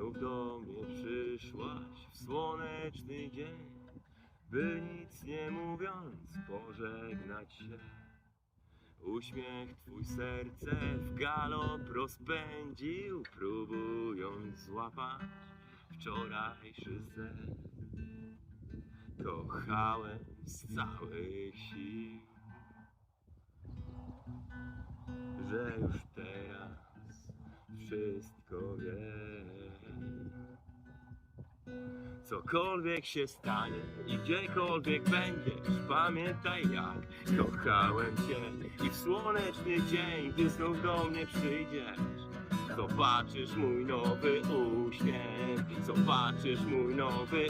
znów do mnie przyszłaś w słoneczny dzień, by nic nie mówiąc pożegnać się. Uśmiech twój serce w galop rozpędził, próbując złapać wczorajszy sen. Kochałem z całych sił. Cokolwiek się stanie i gdziekolwiek będziesz, pamiętaj jak kochałem Cię i w słoneczny dzień, gdy znów do mnie przyjdziesz. Zobaczysz mój nowy uśmiech, zobaczysz mój nowy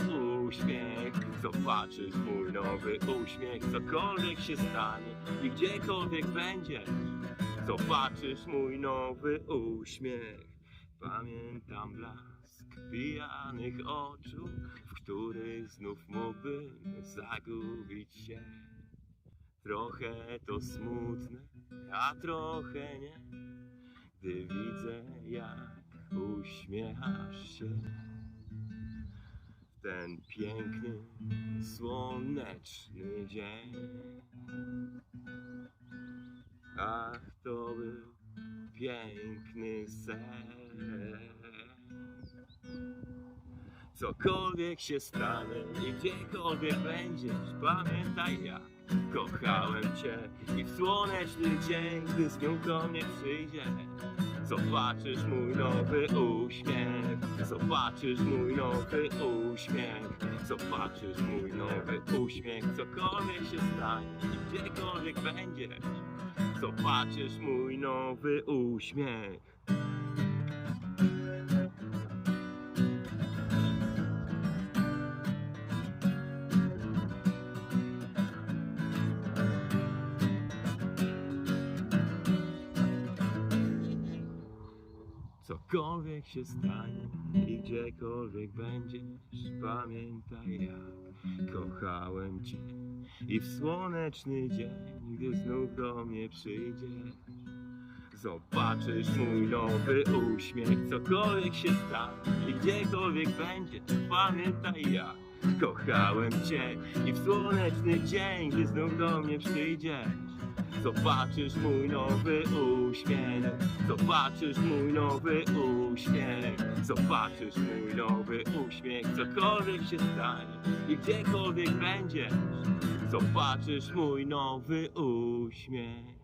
uśmiech, zobaczysz mój nowy uśmiech, cokolwiek się stanie i gdziekolwiek będziesz, zobaczysz mój nowy uśmiech. Pamiętam blask pijanych oczu, w których znów mógłbym zagubić się. Trochę to smutne, a trochę nie, gdy widzę jak uśmiechasz się. W ten piękny, słoneczny dzień. Ach, to był piękny sen. Cokolwiek się stanie i gdziekolwiek będziesz, pamiętaj jak kochałem Cię i w słoneczny dzień, gdy znów do mnie przyjdziesz. Zobaczysz mój nowy uśmiech, zobaczysz mój nowy uśmiech, zobaczysz mój nowy uśmiech, cokolwiek się stanie i gdziekolwiek będziesz, zobaczysz mój nowy uśmiech. Cokolwiek się stanie i gdziekolwiek będziesz, pamiętaj jak kochałem Cię. I w słoneczny dzień, gdy znów do mnie przyjdziesz, zobaczysz mój nowy uśmiech. Cokolwiek się stanie i gdziekolwiek będziesz, pamiętaj jak kochałem Cię. I w słoneczny dzień, gdy znów do mnie przyjdziesz, Zobaczysz mój nowy uśmiech, zobaczysz mój nowy uśmiech, zobaczysz mój nowy uśmiech, cokolwiek się stanie i gdziekolwiek będziesz, zobaczysz mój nowy uśmiech.